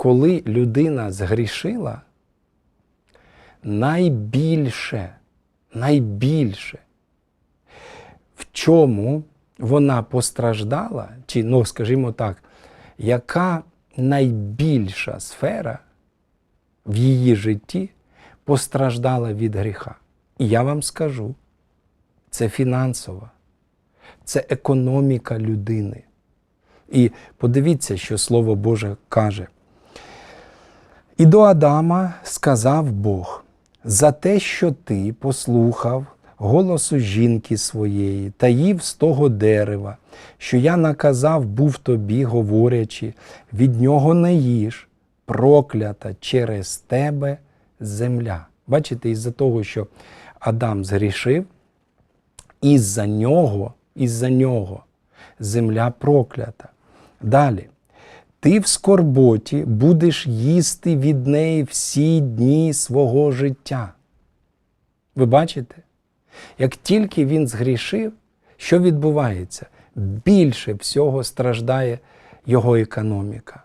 коли людина згрішила, найбільше, найбільше, в чому вона постраждала, чи, ну, скажімо так, яка найбільша сфера в її житті постраждала від гріха? І я вам скажу, це фінансова, це економіка людини. І подивіться, що Слово Боже каже. І до Адама сказав Бог: за те, що ти послухав голосу жінки своєї та їв з того дерева, що я наказав був тобі, говорячи, від нього не їж, проклята через тебе земля. Бачите, із-за того, що Адам згрішив, із-за нього, із-за нього земля проклята. Далі. Ти в скорботі будеш їсти від неї всі дні свого життя. Ви бачите? Як тільки він згрішив, що відбувається? Більше всього страждає його економіка.